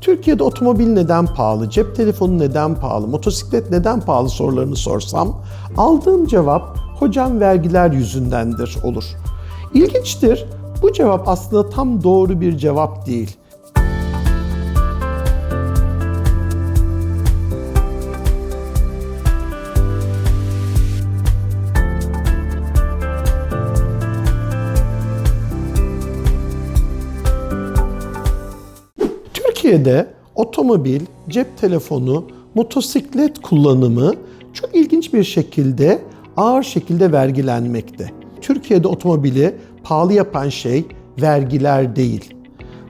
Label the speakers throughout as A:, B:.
A: Türkiye'de otomobil neden pahalı, cep telefonu neden pahalı, motosiklet neden pahalı sorularını sorsam aldığım cevap hocam vergiler yüzündendir olur. İlginçtir. Bu cevap aslında tam doğru bir cevap değil. Türkiye'de otomobil, cep telefonu, motosiklet kullanımı çok ilginç bir şekilde ağır şekilde vergilenmekte. Türkiye'de otomobili pahalı yapan şey vergiler değil.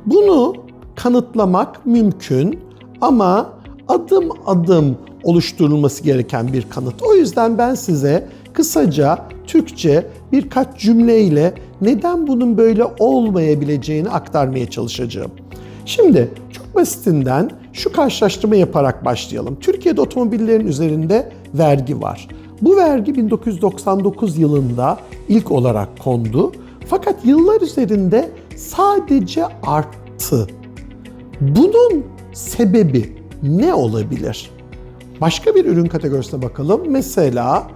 A: Bunu kanıtlamak mümkün ama adım adım oluşturulması gereken bir kanıt. O yüzden ben size kısaca Türkçe birkaç cümleyle neden bunun böyle olmayabileceğini aktarmaya çalışacağım. Şimdi çok basitinden şu karşılaştırma yaparak başlayalım. Türkiye'de otomobillerin üzerinde vergi var. Bu vergi 1999 yılında ilk olarak kondu. Fakat yıllar üzerinde sadece arttı. Bunun sebebi ne olabilir? Başka bir ürün kategorisine bakalım. Mesela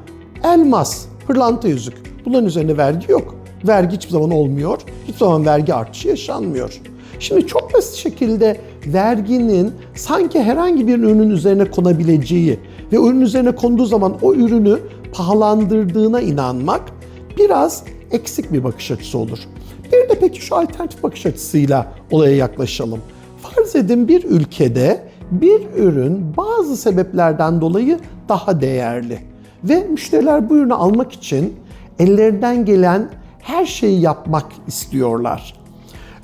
A: elmas, pırlanta yüzük. Bunların üzerine vergi yok. Vergi hiçbir zaman olmuyor. Hiçbir zaman vergi artışı yaşanmıyor. Şimdi çok basit şekilde verginin sanki herhangi bir ürünün üzerine konabileceği ve ürün üzerine konduğu zaman o ürünü pahalandırdığına inanmak biraz eksik bir bakış açısı olur. Bir de peki şu alternatif bakış açısıyla olaya yaklaşalım. Farz edin bir ülkede bir ürün bazı sebeplerden dolayı daha değerli ve müşteriler bu ürünü almak için ellerinden gelen her şeyi yapmak istiyorlar.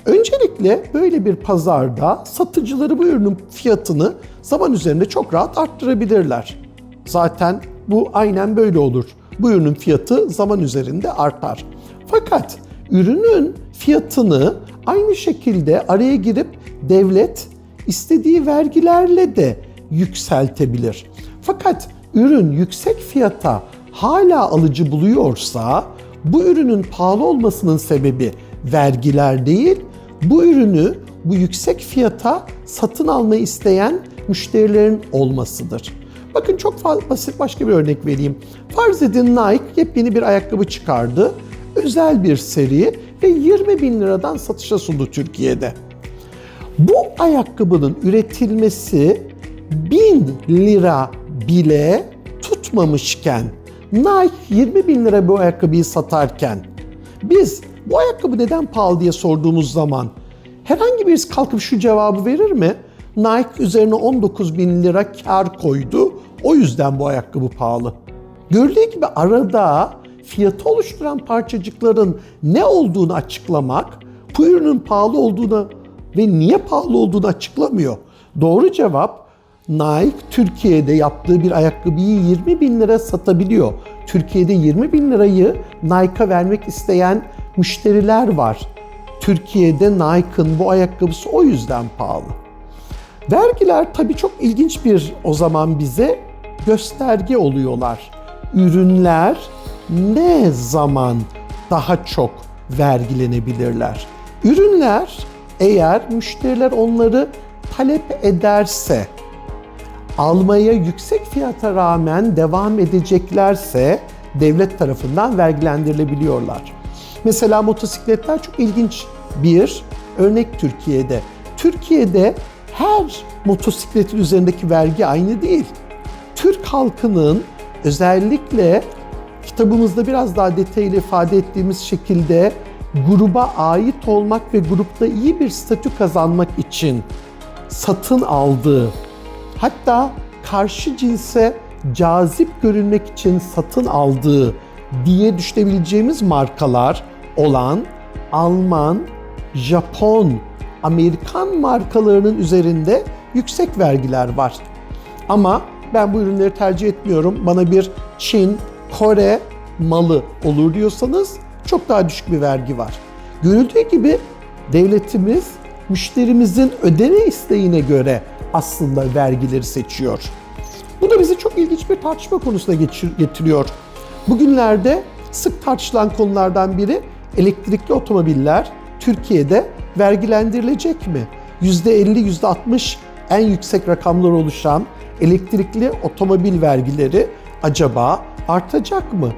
A: Öncelikle böyle bir pazarda satıcıları bu ürünün fiyatını zaman üzerinde çok rahat arttırabilirler. Zaten bu aynen böyle olur. Bu ürünün fiyatı zaman üzerinde artar. Fakat ürünün fiyatını aynı şekilde araya girip devlet istediği vergilerle de yükseltebilir. Fakat ürün yüksek fiyata hala alıcı buluyorsa bu ürünün pahalı olmasının sebebi vergiler değil, bu ürünü bu yüksek fiyata satın almayı isteyen müşterilerin olmasıdır. Bakın çok basit başka bir örnek vereyim. Farz edin Nike yepyeni bir ayakkabı çıkardı. Özel bir seri ve 20 bin liradan satışa sundu Türkiye'de. Bu ayakkabının üretilmesi 1000 lira bile tutmamışken Nike 20 bin lira bu ayakkabıyı satarken biz bu ayakkabı neden pahalı diye sorduğumuz zaman herhangi birisi kalkıp şu cevabı verir mi? Nike üzerine 19 bin lira kar koydu. O yüzden bu ayakkabı pahalı. Gördüğü gibi arada fiyatı oluşturan parçacıkların ne olduğunu açıklamak, bu ürünün pahalı olduğunu ve niye pahalı olduğunu açıklamıyor. Doğru cevap Nike Türkiye'de yaptığı bir ayakkabıyı 20 bin lira satabiliyor. Türkiye'de 20 bin lirayı Nike'a vermek isteyen müşteriler var. Türkiye'de Nike'ın bu ayakkabısı o yüzden pahalı. Vergiler tabii çok ilginç bir o zaman bize gösterge oluyorlar. Ürünler ne zaman daha çok vergilenebilirler? Ürünler eğer müşteriler onları talep ederse, almaya yüksek fiyata rağmen devam edeceklerse devlet tarafından vergilendirilebiliyorlar. Mesela motosikletler çok ilginç bir örnek Türkiye'de. Türkiye'de her motosikletin üzerindeki vergi aynı değil. Türk halkının özellikle kitabımızda biraz daha detaylı ifade ettiğimiz şekilde gruba ait olmak ve grupta iyi bir statü kazanmak için satın aldığı, hatta karşı cinse cazip görünmek için satın aldığı diye düşünebileceğimiz markalar olan Alman, Japon, Amerikan markalarının üzerinde yüksek vergiler var. Ama ben bu ürünleri tercih etmiyorum. Bana bir Çin, Kore malı olur diyorsanız çok daha düşük bir vergi var. Görüldüğü gibi devletimiz müşterimizin ödeme isteğine göre aslında vergileri seçiyor. Bu da bizi çok ilginç bir tartışma konusuna getiriyor. Bugünlerde sık tartışılan konulardan biri elektrikli otomobiller Türkiye'de vergilendirilecek mi? %50, %60 en yüksek rakamlar oluşan elektrikli otomobil vergileri acaba artacak mı?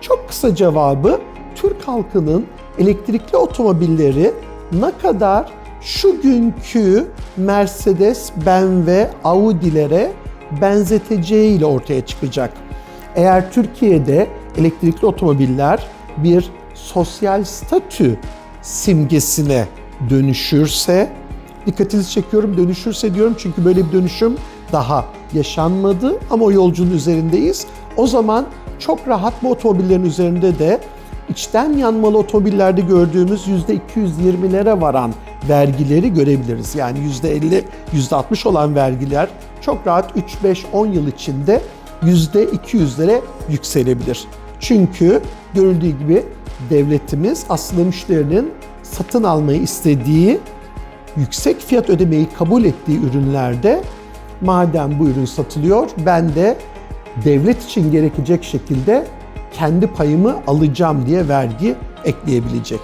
A: Çok kısa cevabı Türk halkının elektrikli otomobilleri ne kadar şu günkü Mercedes, BMW, Audi'lere benzeteceğiyle ortaya çıkacak. Eğer Türkiye'de elektrikli otomobiller bir sosyal statü simgesine dönüşürse, dikkatinizi çekiyorum dönüşürse diyorum çünkü böyle bir dönüşüm daha yaşanmadı ama o yolculuğun üzerindeyiz. O zaman çok rahat bu otomobillerin üzerinde de içten yanmalı otomobillerde gördüğümüz %220'lere varan vergileri görebiliriz. Yani %50, %60 olan vergiler çok rahat 3-5-10 yıl içinde %200'lere yükselebilir. Çünkü görüldüğü gibi devletimiz aslında müşterinin satın almayı istediği, yüksek fiyat ödemeyi kabul ettiği ürünlerde madem bu ürün satılıyor ben de devlet için gerekecek şekilde kendi payımı alacağım diye vergi ekleyebilecek.